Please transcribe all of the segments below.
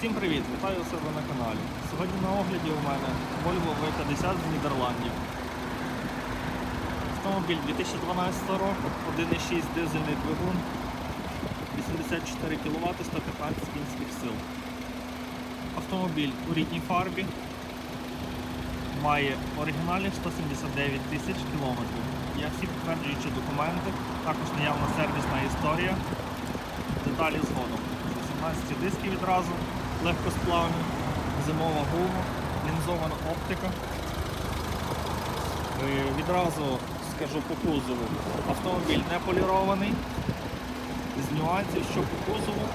Всім привіт! Вітаю себе на каналі. Сьогодні на огляді у мене Volvo V50 з Нідерландів. Автомобіль 2012 року, 1,6 дизельний двигун, 84 кВт, 115 кінських сил. Автомобіль у рідній фарбі має оригінальних 179 тисяч кілометрів. Є всі підтверджуючі документи, також наявна сервісна історія. Деталі згодом. 18 диски відразу, легкосплавні, зимова гума, лінзована оптика. Е, Відразу скажу по кузову. Автомобіль не полірований. З нюансів, що по кузову.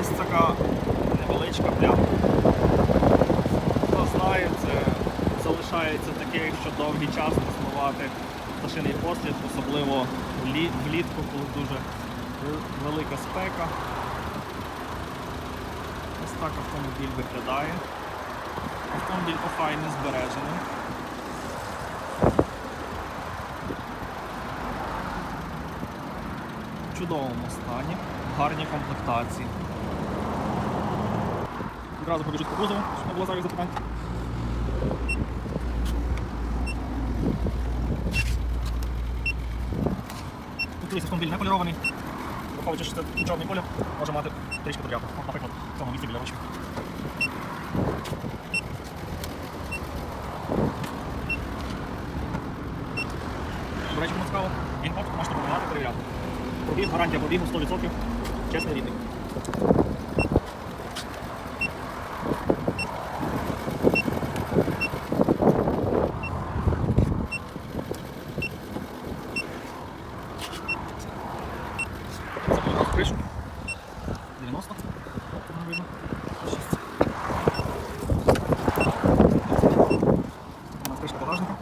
Ось така невеличка плямка. Хто знає, це залишається таке, якщо довгий час не змивати пташиний послід, особливо влітку, коли дуже велика спека. Ось так автомобіль виглядає. Автомобіль охайно збережений. В чудовому стані, гарній комплектації. Одразу побіжуть по кузову, щоб не було зайвих запитань. Тут весь автомобіль не полірований. Враховуючи, що це чорний колір, може мати трішки подряпу. Наприклад, в цьому місці біля ручки. До речі, цікаво, от можете поміняти, перевіряти. Пробіг, гарантія пробігу 100%. Чесний рідний. Закривав кришу. 90. Там видно. 6. У нас кришка багажника.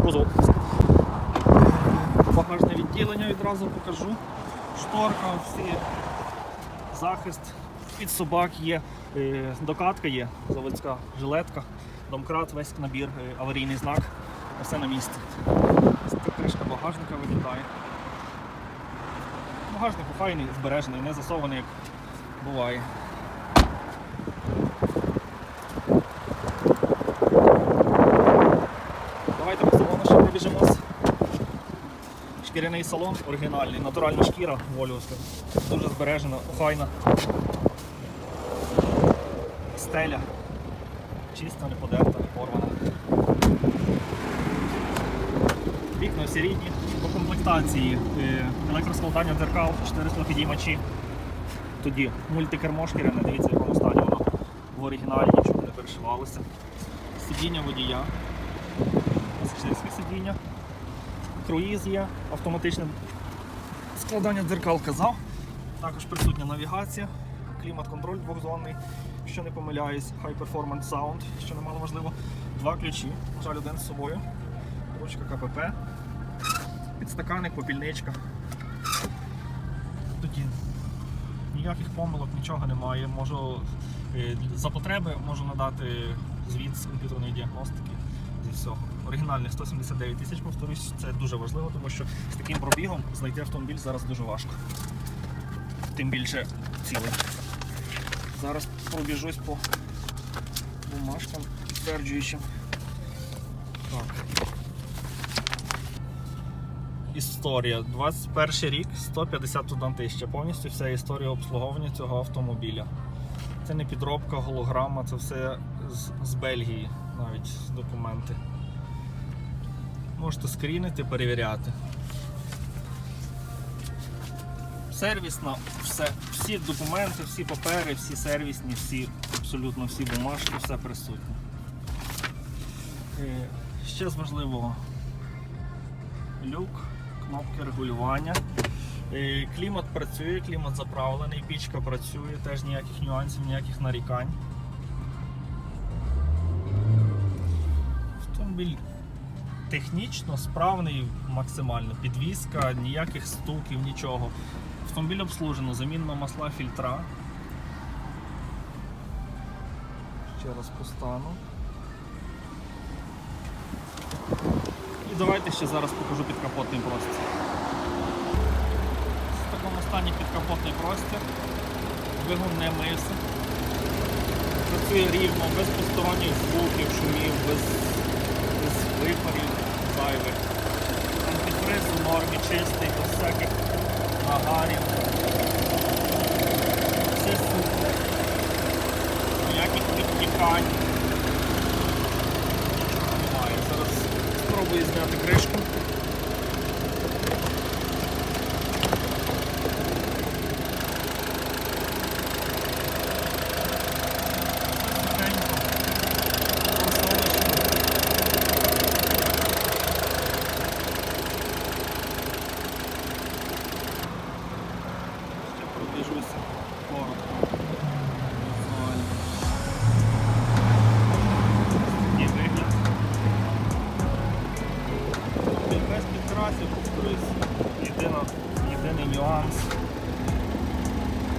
120. Ще коротко по кузову. Багажне відділення відразу покажу. Шторка, всі захист. Під собак є, е, докатка є, заводська жилетка, домкрат, весь набір, е, аварійний знак. Все на місці. Кришка багажника виглядає. Багажник файний, збережений, не засований, як буває. Давайте по пробіжимось. Шкіряний салон оригінальний, натуральна шкіра волювська. Дуже збережена, охайна. Стеля. Чиста, не подерта, не порвана. Вікна всі рідні. По комплектації е, електроскладання дзеркал, 400 підіймачі. Тоді мультикермо шкіряне, дивіться, в якому стані воно в оригіналі, нічого не перешивалося. Сидіння водія. Сидіння. Круїз є, автоматичне складання дзеркал казав. Також присутня навігація, клімат-контроль двохзонний, якщо не помиляюсь, High Performance Sound, що немало важливо. Два ключі, на жаль, один з собою, ручка КПП, підстаканник, попільничка. Тоді ніяких помилок, нічого немає. Можу е, за потреби можу надати звіт з комп'ютерної діагностики зі всього. Оригінальних 179 тисяч, повторюсь, це дуже важливо, тому що з таким пробігом знайти автомобіль зараз дуже важко. Тим більше цілий. Зараз пробіжусь по бумажкам підтверджуючим. Так. Історія. 21 рік, 151 тисяча. Повністю вся історія обслуговування цього автомобіля. Це не підробка, голограма, це все з, з Бельгії, навіть документи. Можете скрінити, перевіряти. Сервісна, все, всі документи, всі папери, всі сервісні, всі, абсолютно всі бумажки, все присутнє. Е, Ще з важливого люк, кнопки регулювання. Е, Клімат працює, клімат заправлений, пічка працює, теж ніяких нюансів, ніяких нарікань. Автомобіль технічно справний максимально. Підвізка, ніяких стуків, нічого. Автомобіль обслужено, замінно масла фільтра. Ще раз постану. І давайте ще зараз покажу підкапотний простір. В такому стані підкапотний простір, двигун не мився. Працює рівно, без посторонніх звуків, шумів, без випарів зайвих. Антифриз у нормі чистий, без всяких нагарів. Все сухо. Ніяких підтікань. Нічого немає. Зараз спробую зняти кришку. Ще коротко. Без підкрасів. Єдиний нюанс.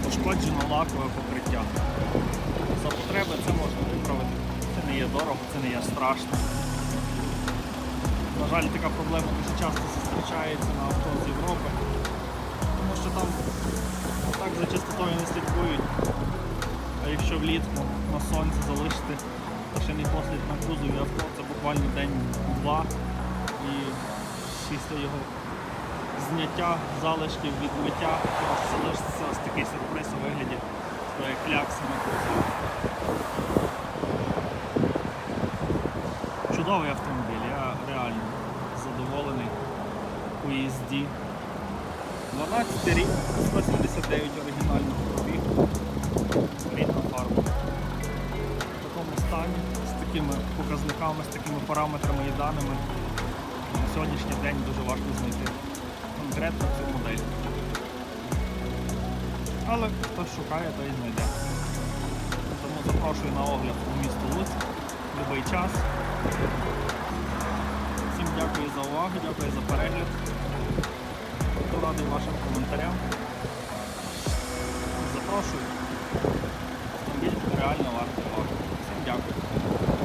Пошкоджено лакове покриття. За потреби це можна виправити. Це не є дорого, це не є страшно. На жаль, така проблема дуже часто зустрічається на авто з Європи. Тому що там за чистотою не слідкують. А якщо влітку на сонці залишити машинний послід на кузові авто, це буквально день-два. І після його зняття залишків від миття у вас залишиться ось такий сюрприз у вигляді такої клякси на кузові. Чудовий автомобіль, я реально задоволений у їзді. 12 рік, 179 оригінального пробігу, рідна фарба. В такому стані, з такими показниками, з такими параметрами і даними на сьогоднішній день дуже важко знайти конкретно цю модель. Але хто шукає, той знайде. Тому запрошую на огляд у місто Луцьк будь-який час. Всім дякую за увагу, дякую за перегляд радий вашим коментарям. Запрошую. Автомобіль реально варто